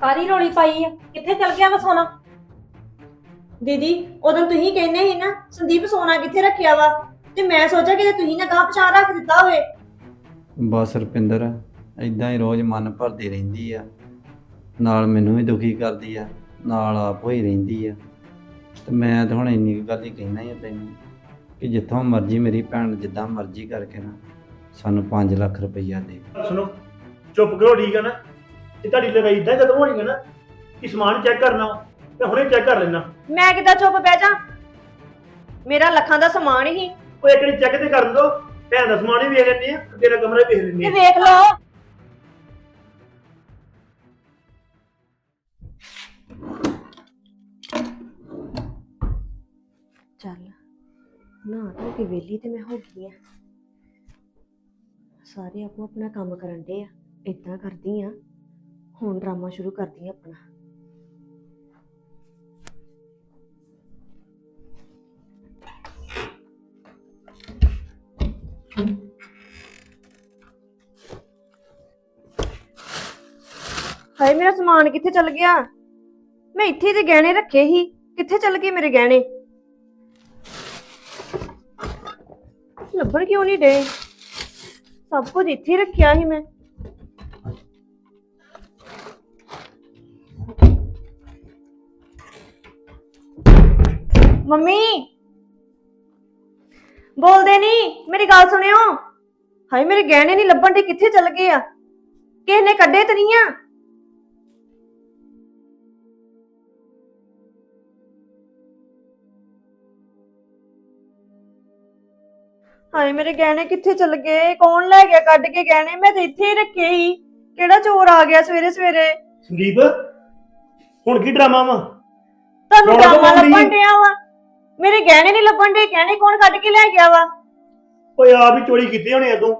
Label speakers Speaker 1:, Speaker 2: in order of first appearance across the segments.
Speaker 1: ਕਾਰੀ ਰੋਲੀ ਪਾਈ ਆ? ਕਿੱਥੇ ਚਲ ਗਿਆ ਵਾ ਸੋਨਾ? ਦੀਦੀ ਉਦੋਂ ਤੁਸੀਂ ਕਹਿੰਦੇ ਸੀ ਨਾ ਸੰਦੀਪ ਸੋਨਾ ਕਿੱਥੇ ਰੱਖਿਆ ਵਾ? ਤੇ ਮੈਂ ਸੋਚਿਆ ਕਿ ਤੁਸੀਂ ਨਾ ਗਾਂ ਪਛਾਣ ਰੱਖ ਦਿੱਤਾ ਹੋਵੇ।
Speaker 2: ਬਸ ਰੁਪਿੰਦਰ ਇਦਾਂ ਹੀ ਰੋਜ਼ ਮਨ ਭਰਦੀ ਰਹਿੰਦੀ ਆ। ਨਾਲ ਮੈਨੂੰ ਵੀ ਦੁਖੀ ਕਰਦੀ ਆ ਨਾਲ ਆਪ ਹੋਈ ਰਹਿੰਦੀ ਆ। ਤੇ ਮੈਂ ਤਾਂ ਹੁਣ ਇੰਨੀ ਕੁ ਗੱਲ ਹੀ ਕਹਿਣਾ ਹੀ ਆ ਤੈਨੂੰ ਕਿ ਜਿੱਥੋਂ ਮਰਜ਼ੀ ਮੇਰੀ ਭੈਣ ਜਿੱਦਾਂ ਮਰਜ਼ੀ ਕਰਕੇ ਨਾ ਸਾਨੂੰ 5 ਲੱਖ ਰੁਪਈਆ ਦੇ।
Speaker 3: ਸੁਣੋ ਚੁੱਪ ਕਰੋ ਠੀਕ ਹੈ ਨਾ? ਤੇ ਤੁਹਾਡੀ ਲੜਾਈ ਇਦਾਂ ਕਦੋਂ ਹੋਣੀ ਹੈ ਨਾ ਕਿ ਸਮਾਨ ਚੈੱਕ ਕਰਨਾ ਵਾ, ਮੈਂ ਹੁਣੇ ਚੈੱਕ ਕਰ ਲੈਣਾ
Speaker 1: ਮੈਂ ਕਿੱਦਾਂ ਚੁੱਪ ਬਹਿ ਜਾ? ਮੇਰਾ ਲੱਖਾਂ ਦਾ ਸਮਾਨ ਹੀ।
Speaker 3: ਉਹ ਇੱਕ ਵਾਰੀ ਚੈੱਕ ਤੇ ਕਰਨ ਦੋ ਭੈਣ ਦਾ ਸਮਾਨ ਵੀ ਵੇਖ ਲੈਂਦੇ ਆ ਤੇ ਤੇਰਾ ਕਮਰਾ ਵੀ ਵੇਖ ਲੈਂਦੇ
Speaker 1: ਤੇ
Speaker 3: ਆ
Speaker 1: ਵੇਖ ਲਓ। ਚੱਲ ਨਾ ਤਾਂ ਕਿ ਵੇਲੀ ਤੇ ਮੈਂ ਹੋ ਗਈ ਆ ਸਾਰੇ ਆਪੋ ਆਪਣਾ ਕੰਮ ਕਰਨ ਦੇ ਆ ਇਦਾਂ ਕਰਦੀ ਆ ਹੁਣ ਡਰਾਮਾ ਸ਼ੁਰੂ ਕਰਦੀ ਆ ਆਪਣਾ। ਹਾਏ, ਮੇਰਾ ਸਮਾਨ ਕਿੱਥੇ ਚਲ ਗਿਆ? ਮੈਂ ਇੱਥੇ ਤੇ ਗਹਿਣੇ ਰੱਖੇ ਸੀ। ਕਿੱਥੇ ਚਲ ਗਏ ਮੇਰੇ ਗਹਿਣੇ? ਲੱਭਣ ਕਿਉਂ ਨਹੀਂ ਡੇ ਸਭ ਕੁਝ ਇੱਥੇ ਹੀ ਰੱਖਿਆ ਸੀ ਮੈਂ। ਮੰਮੀ। ਬੋਲਦੇ ਨਹੀਂ ਮੇਰੀ ਗੱਲ ਸੁਣਿਓ। ਹਾਏ ਮੇਰੇ ਗਹਿਣੇ ਨਹੀਂ ਲੱਭਣ ਦੇ ਕਿੱਥੇ ਚਲ ਗਏ ਆ? ਕਿਸ ਨੇ ਕੱਢੇ ਤੇ ਨਹੀਂ ਆ। ਹਾਏ ਮੇਰੇ ਗਹਿਣੇ ਕਿੱਥੇ ਚਲ ਗਏ? ਕੌਣ ਲੈ ਗਿਆ ਕੱਢ ਕੇ ਗਹਿਣੇ? ਮੈਂ ਤੇ ਇੱਥੇ ਹੀ ਰੱਖੇ ਸੀ ਕਿਹੜਾ ਚੋਰ ਆ ਗਿਆ ਸਵੇਰੇ ਸਵੇਰੇ?
Speaker 3: ਸੰਦੀਪ ਹੁਣ ਕੀ ਡਰਾਮਾ ਵਾ?
Speaker 1: ਤੁਹਾਨੂੰ
Speaker 3: ਰੌਲਾ
Speaker 1: ਡਰਾਮਾ
Speaker 3: ਪਾਉਂਦੀ
Speaker 1: ਲੱਭਣ। ਡਿਆ ਵਾ। ਮੇਰੇ ਗਹਿਣੇ ਨਹੀਂ ਲੱਭਣ ਦੇ ਗਹਿਣੇ ਕੌਣ ਕੱਢ ਕੇ ਲੈ ਗਿਆ ਵਾ?
Speaker 3: ਓਏ ਆਪ ਹੀ ਚੋਰੀ ਕੀਤੇ ਹੋਣੇ ਆ ਤੂੰ।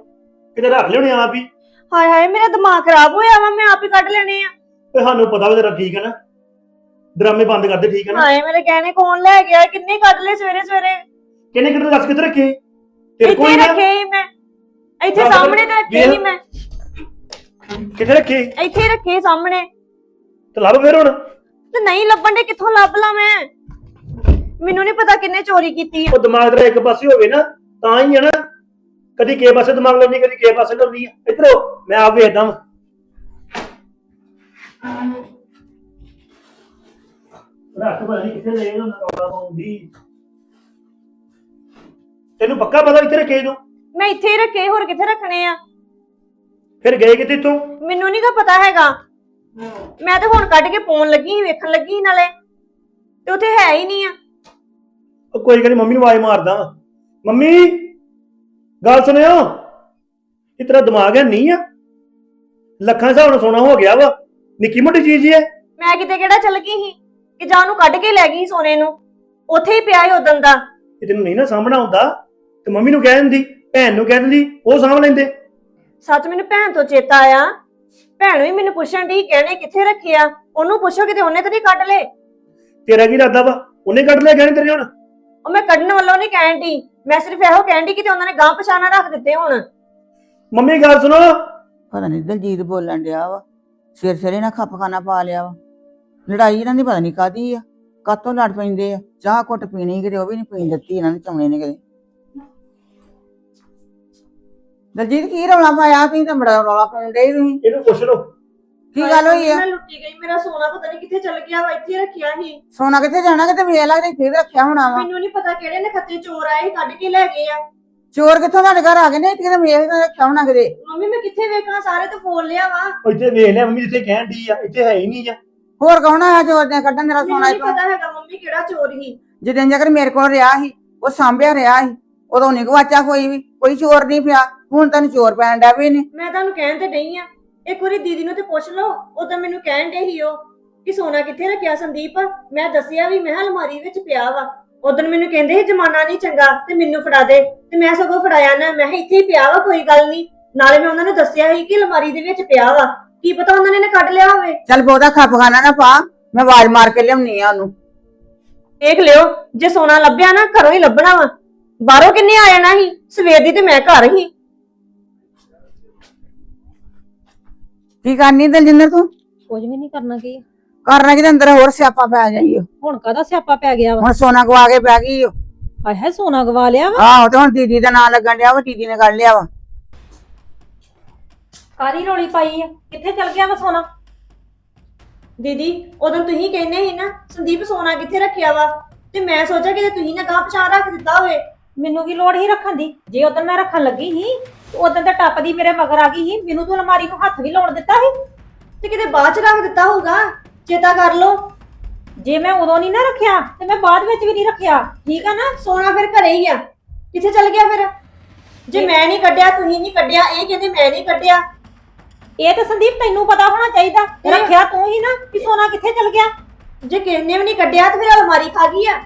Speaker 3: ਕਿਤੇ ਰੱਖ ਲਿਓਣੇ ਆਪ ਹੀ?
Speaker 1: ਹਾਏ ਹਾਏ ਮੇਰਾ ਦਿਮਾਗ ਖਰਾਬ ਹੋਇਆ ਵਾ ਮੈਂ ਆਪ ਹੀ ਕੱਢ ਲੈਣੇ ਆ।
Speaker 3: ਓਏ ਸਾਨੂੰ ਪਤਾ ਵਾ ਤੇਰਾ ਠੀਕ ਹੈ ਨਾ। ਡਰਾਮੇ ਬੰਦ ਕਰ ਦੇ ਠੀਕ ਹੈ ਨਾ।
Speaker 1: ਹਾਏ ਮੇਰੇ ਗਹਿਣੇ ਕੌਣ ਲੈ ਗਿਆ? ਕਿੰਨੇ ਕੱਢ ਲਏ ਸਵੇਰੇ ਸਵੇਰੇ?
Speaker 3: ਕਿਹਨੇ ਕਿਹਨੇ ਦੱਸ ਕਿੱਥੇ ਰੱਖੇ? ਤੇਰੇ ਕੋਲ
Speaker 1: ਇੱਥੇ
Speaker 3: ਹੀ ਨਾ
Speaker 1: ਰੱਖੇ ਮੈਂ। ਇੱਥੇ ਸਾਹਮਣੇ ਤੇ ਰੱਖੇ
Speaker 3: ਵੇਖ।
Speaker 1: ਮੈਂ।
Speaker 3: ਕਿੱਥੇ ਰੱਖੇ?
Speaker 1: ਇੱਥੇ ਹੀ ਰੱਖੇ ਸਾਹਮਣੇ।
Speaker 3: ਤੇ ਲੱਭ ਫਿਰ ਹੁਣ।
Speaker 1: ਤੇ ਨਹੀਂ ਲੱਭਣ ਦੇ ਕਿੱਥੋਂ ਲੱਭ ਲਾਂ ਮੈਂ? ਮੈਨੂੰ ਨਹੀਂ ਪਤਾ ਕਿੰਨੇ ਚੋਰੀ ਕੀਤੀ ਹੈ।
Speaker 3: ਉਹ ਦਿਮਾਗ ਤੇਰਾ ਇੱਕ ਪਾਸੇ ਹੋਵੇ ਨਾ ਤਾਂ ਹੀ ਹੈ ਨਾ। ਕਦੀ ਕਿਸੇ ਪਾਸੇ ਦਿਮਾਗ ਲਾਉਂਦੀ ਕਦੀ ਕਿਸੇ ਪਾਸੇ ਆ ਇੱਧਰੋ ਮੈਂ ਆਪ ਵੇਖਦਾ ਵਾਂ। ਰੱਖ ਪਤਾ ਨਹੀਂ ਕਿੱਥੇ ਲੈ ਉਹਨਾਂ ਰੌਲਾ ਪਾਉਂਦੀ ਤੈਨੂੰ ਪੱਕਾ ਪਤਾ ਇੱਥੇ ਰੱਖੇ ਤੂੰ
Speaker 1: ਮੈਂ ਇੱਥੇ ਹੀ ਰੱਖੇ ਹੋਰ ਕਿੱਥੇ ਰੱਖਣੇ ਆ?
Speaker 3: ਫਿਰ ਗਏ ਕਿਤੇ ਇੱਥੋਂ?
Speaker 1: ਮੈਨੂੰ ਨਹੀਂ ਪਤਾ ਹੈਗਾ। ਮੈਂ ਤਾਂ ਹੁਣ ਕੱਢ ਕੇ ਪਾਉਣ ਲੱਗੀ ਸੀ ਵੇਖਣ ਲੱਗੀ ਸੀ ਨਾਲੇ। ਤੇ ਉੱਥੇ ਹੈ ਹੀ ਨਹੀਂ ਆ।
Speaker 3: ਉਹ ਕੋਈ ਗੱਲ ਨੀ, ਮੰਮੀ ਨੂੰ ਆਵਾਜ਼ ਮਾਰਦਾ ਵਾਂ। ਮੰਮੀ ਗੱਲ ਸੁਣਿਓ। ਇਹ ਤੇਰਾ ਦਿਮਾਗ ਹੈ ਨਹੀਂ ਆ। ਲੱਖਾਂ ਹਿਸਾਬ ਨਾਲ ਸੋਨਾ ਹੋ ਗਿਆ ਵਾ। ਨਿੱਕੀ ਮੋਟੀ ਚੀਜ਼ ਹੀ ਹੈ।
Speaker 1: ਮੈਂ ਕਿਤੇ ਕਿਹੜਾ ਚੱਲ ਗਈ ਸੀ? ਕਿ ਜਾਂ ਉਹਨੂੰ ਕੱਢ ਕੇ ਲੈ ਗਈ ਸੀ ਸੋਨੇ ਨੂੰ? ਉੱਥੇ ਹੀ ਪਿਆ ਸੀ ਉਦੋਂ ਦਾ।
Speaker 3: ਇਹ ਤੈਨੂੰ ਨਹੀਂ ਨਾ ਸਾਹਮਣਾ ਹੁੰਦਾ ਤੇ ਮੰਮੀ ਨੂੰ ਕਹਿ ਦਿੰਦੀ ਭੈਣ ਨੂੰ ਕਹਿ ਦਿੰਦੀ ਉਹ ਸਾਂਭ ਲੈਂਦੇ।
Speaker 1: ਸੱਚ ਮੈਨੂੰ ਭੈਣ ਤੋਂ ਚੇਤਾ ਆਇਆ। ਭੈਣ ਵੀ ਮੈਨੂੰ ਪੁੱਛਣ ਦੀ ਕਹਿਣੇ ਕਿੱਥੇ ਰੱਖਿਆ? ਉਹਨੂੰ ਪੁੱਛੋ ਕਿਤੇ ਉਹਨੇ ਤਾਂ ਨਹੀਂ ਕੱਢ ਲਏ?
Speaker 3: ਤੇਰਾ ਕੀ ਇਰਾਦਾ ਵਾ? ਉਹਨੇ ਕੱਢ ਲਿਆ ਗਹਿਣੇ ਤੇਰੇ ਹੁਣ।
Speaker 1: ਉਹ ਮੈਂ ਕੱਢਣ ਵੱਲੋਂ ਨਹੀਂ ਕਹਿਣ ਦੀ ਮੈਂ ਸਿਰਫ ਇਹੋ ਕਹਿਣ ਦੀ ਕਿ ਉਹਨਾਂ ਨੇ ਗਾਂ ਪਛਾਣਾ ਰੱਖ ਦਿੱਤੇ ਹੁਣ।
Speaker 3: ਮੰਮੀ ਗੱਲ ਸੁਣੋ।
Speaker 4: ਪਤਾ ਨਹੀਂ ਦਲਜੀਤ ਬੋਲਣ ਡਿਆ ਵਾ। ਸਿਰ ਸਿਰੇ ਨਾਲ ਖੱਪਖਾਨਾ ਪਾ ਲਿਆ ਵਾ। ਲੜਾਈ ਇਹਨਾਂ ਦੀ ਪਤਾ ਨਹੀਂ ਕਾਦੀ ਆ। ਕਾਤੋਂ ਲੜ ਪੈਂਦੇ ਆ? ਚਾਹ ਘੁੱਟ ਪੀਣੀ ਕਿਤੇ ਉਹ ਵੀ ਨਹੀਂ ਪੀਣ ਦਿੱਤੀ ਇਹਨਾਂ ਨੇ ਚਮਣੇ ਨੇ ਕਦੇ ਦਲਜੀਤ ਕੀ ਰੌਲਾ ਪਾਇਆ ਤੁਸੀਂ? ਤਾਂ ਬੜਾ ਰੌਲਾ ਪਾਉਣ ਡਏ ਤੁਸੀਂ।
Speaker 3: ਇਹਨੂੰ ਪੁੱਛ ਲਓ।
Speaker 4: ਕੀ ਗੱਲ ਹੋਈ ਆ?
Speaker 1: ਮੈਂ ਲੁੱਟੀ ਗਈ ਮੇਰਾ ਸੋਨਾ ਪਤਾ ਨਹੀਂ ਕਿੱਥੇ ਚਲ ਗਿਆ ਵਾ ਇੱਥੇ ਰੱਖਿਆ ਸੀ।
Speaker 4: ਸੋਨਾ ਕਿੱਥੇ ਜਾਣਾ ਕਿਤੇ ਵੇਖ ਲੱਗਦਾ ਇੱਥੇ ਵੀ ਰੱਖਿਆ ਹੋਣਾ ਵਾ।
Speaker 1: ਮੈਨੂੰ ਨਹੀਂ ਪਤਾ ਕਿਹੜੇ ਨਖੱਤੇ ਚੋਰ ਆਏ ਕੱਢ ਕੇ ਲੈ ਗਏ ਆ।
Speaker 4: ਚੋਰ ਕਿੱਥੋਂ ਤੁਹਾਡੇ ਘਰ ਆ ਗਏ ਨੇ? ਇੱਥੇ ਕਿਤੇ ਵੇਖ ਰੱਖਿਆ ਹੋਣਾ ਕਿਤੇ?
Speaker 1: ਮੰਮੀ ਮੈਂ ਕਿੱਥੇ ਵੇਖਾਂ ਸਾਰੇ ਤਾਂ ਫੋਨ ਲਿਆ ਵਾ।
Speaker 3: ਇੱਥੇ ਵੇਖ ਲਿਆ ਮੰਮੀ ਜਿੱਥੇ ਕਹਿਣ ਦੀ ਆ ਇੱਥੇ ਹੈ ਹੀ ਨਹੀਂ ਆ।
Speaker 4: ਹੋਰ ਕੌਣ ਆਇਆ ਚੋਰ ਨੇ? ਕੱਢਣ ਮੇਰਾ
Speaker 1: ਮੈਨੂੰ
Speaker 4: ਸੋਨਾ
Speaker 1: ਨਹੀਂ
Speaker 4: ਇੱਥੋਂ?
Speaker 1: ਪਤਾ ਹੈਗਾ ਮੰਮੀ ਕਿਹੜਾ ਚੋਰ ਸੀ।
Speaker 4: ਜਿੱਦਾਂ ਜੇਕਰ ਮੇਰੇ ਕੋਲ ਰਿਹਾ ਸੀ ਉਹ ਸਾਂਭਿਆ ਰਿਹਾ ਸੀ ਉਦੋਂ ਨਹੀਂ ਗਵਾਚਾ ਕੋਈ ਵੀ ਕੋਈ ਚੋਰ ਨਹੀਂ ਪਿਆ। ਹੁਣ ਤੈਨੂੰ ਚੋਰ ਪੈਣ ਡਿਆ ਵੀ ਨੇ।
Speaker 1: ਮੈਂ ਤੁਹਾਨੂੰ ਕਹਿਣ ਤੇ ਨਹੀਂ ਆ ਇੱਕ ਵਾਰੀ ਦੀਦੀ ਨੂੰ ਤੇ ਪੁੱਛ ਲਓ ਉਹ ਤਾਂ ਮੈਨੂੰ ਕਹਿਣ ਦੇ ਹੀ ਉਹ ਕਿ ਸੋਨਾ ਕਿੱਥੇ ਰੱਖਿਆ ਸੰਦੀਪ? ਮੈਂ ਦੱਸਿਆ ਵੀ ਮੈਂ ਕਿਹਾ ਅਲਮਾਰੀ ਵਿੱਚ ਪਿਆ ਵਾ। ਉਦੋਂ ਮੈਨੂੰ ਕਹਿੰਦੇ ਸੀ ਜਮਾਨਾ ਨਹੀਂ ਚੰਗਾ ਤੇ ਮੈਨੂੰ ਫੜਾ ਦੇ। ਤੇ ਮੈਂ ਸਗੋਂ ਫੜਾਇਆ ਨਾ ਮੈਂ ਕਿਹਾ ਇੱਥੇ ਹੀ ਪਿਆ ਵਾ ਕੋਈ ਗੱਲ ਨਹੀਂ। ਨਾਲੇ ਮੈਂ ਉਹਨਾਂ ਨੂੰ ਦੱਸਿਆ ਸੀ ਕਿ ਅਲਮਾਰੀ ਦੇ ਵਿੱਚ ਪਿਆ ਵਾ। ਕੀ ਪਤਾ ਉਹਨਾਂ ਨੇ ਨਾ ਕੱਢ ਲਿਆ ਹੋਵੇ।
Speaker 4: ਚੱਲ ਬਹੁਤਾ ਖਪਖਾਨਾ ਨਾ ਪਾ ਮੈਂ ਆਵਾਜ਼ ਮਾਰ ਕੇ ਲਿਆਉਣੀ ਆ ਉਹਨੂੰ।
Speaker 1: ਦੇਖ ਲਿਓ ਜੇ ਸੋਨਾ ਲੱਭਿਆ ਨਾ ਘਰੋਂ ਹੀ ਲੱਭਣਾ ਵਾ। ਬਾਹਰੋਂ ਕਿੰਨੇ ਆ ਜਾਣਾ ਸੀ? ਸਵੇਰ ਦੀ ਤੇ ਮੈਂ ਘਰ ਹੀ
Speaker 4: ਕੀ ਕਰਨੀ ਦਲਜਿੰਦਰ ਤੂੰ?
Speaker 5: ਕੁਝ ਵੀ ਨਹੀਂ ਕਰਨਾ ਕੀ।
Speaker 4: ਕਰਨਾ ਕਿਤੇ ਅੰਦਰ ਹੋਰ ਸਿਆਪਾ ਪੈ ਜਾਈਓ
Speaker 5: ਹੁਣ ਕਾਹਦਾ ਸਿਆਪਾ ਪੈ ਗਿਆ ਵਾ?
Speaker 4: ਹੁਣ ਸੋਨਾ ਗਵਾ ਕੇ ਪੈ ਗਈ ਓ।
Speaker 5: ਹਾਏ ਹਾਏ ਸੋਨਾ ਗਵਾ ਲਿਆ ਵਾ?
Speaker 4: ਆਹੋ ਤੇ ਹੁਣ ਦੀਦੀ ਦਾ ਨਾਂ ਲੱਗਣ ਡਿਆ ਵਾ ਦੀਦੀ ਨੇ ਕੱਢ ਲਿਆ ਵਾ।
Speaker 5: ਕਾਰੀ ਰੋਲੀ ਪਾਈ ਆ? ਕਿੱਥੇ ਚਲ ਗਿਆ ਵਾ ਸੋਨਾ?
Speaker 1: ਦੀਦੀ ਉਦੋਂ ਤੁਸੀਂ ਕਹਿੰਦੇ ਸੀ ਨਾ ਸੰਦੀਪ ਸੋਨਾ ਕਿੱਥੇ ਰੱਖਿਆ ਵਾ? ਤੇ ਮੈਂ ਸੋਚਿਆ ਕਿ ਤੁਸੀਂ ਨਾ ਗਾਹ ਪਛਾਣ ਰੱਖ ਦਿੱਤਾ ਹੋਵੇ।
Speaker 5: ਮੈਨੂੰ ਕੀ ਲੋੜ ਹੀ ਰੱਖਣ ਦੀ? ਜੇ ਉਦੋਂ ਮੈਂ ਰੱਖਣ ਲੱਗੀ ਸੀ ਉਦੋਂ ਤਾਂ ਟੱਪਦੀ ਮੇਰੇ ਮਗਰ ਆ ਗਈ ਸੀ, ਮੈਨੂੰ ਤੂੰ ਅਲਮਾਰੀ ਨੂੰ ਹੱਥ ਵੀ ਲਾਉਣ ਦਿੱਤਾ ਸੀ।
Speaker 1: ਤੇ ਕਿਤੇ ਬਾਅਦ ਚ ਰੱਖ ਦਿੱਤਾ ਹੋਊਗਾ? ਚੇਤਾ ਕਰ ਲਓ।
Speaker 5: ਜੇ ਮੈਂ ਉਦੋਂ ਨਹੀਂ ਨਾ ਰੱਖਿਆ, ਤੇ ਮੈਂ ਬਾਅਦ ਵਿੱਚ ਵੀ ਨਹੀਂ ਰੱਖਿਆ। ਠੀਕ ਆ ਨਾ?
Speaker 1: ਸੋਨਾ ਫਿਰ ਘਰੇ ਹੀ ਆ। ਕਿੱਥੇ ਚਲ ਗਿਆ ਫਿਰ? ਜੇ ਮੈਂ ਨਹੀਂ ਕੱਢਿਆ, ਤੁਸੀਂ ਨਹੀਂ ਕੱਢਿਆ, ਇਹ ਕਹਿੰਦੇ ਮੈਂ ਨਹੀਂ ਕੱਢਿਆ।
Speaker 5: ਇਹ ਤਾਂ ਸੰਦੀਪ, ਤੈਨੂੰ ਪਤਾ ਹੋਣਾ ਚਾਹੀਦਾ। ਰੱਖਿਆ ਤੂੰ ਹੀ ਨਾ ਕਿ ਸੋਨਾ ਕਿੱਥੇ ਚਲ ਗਿਆ?
Speaker 1: ਜੇ ਕਿਸੇ ਨੇ ਵੀ ਨਹੀਂ ਕੱਢਿਆ, ਤੇ ਫਿਰ ਅਲਮਾਰੀ ਖਾ ਗਈ ਆ।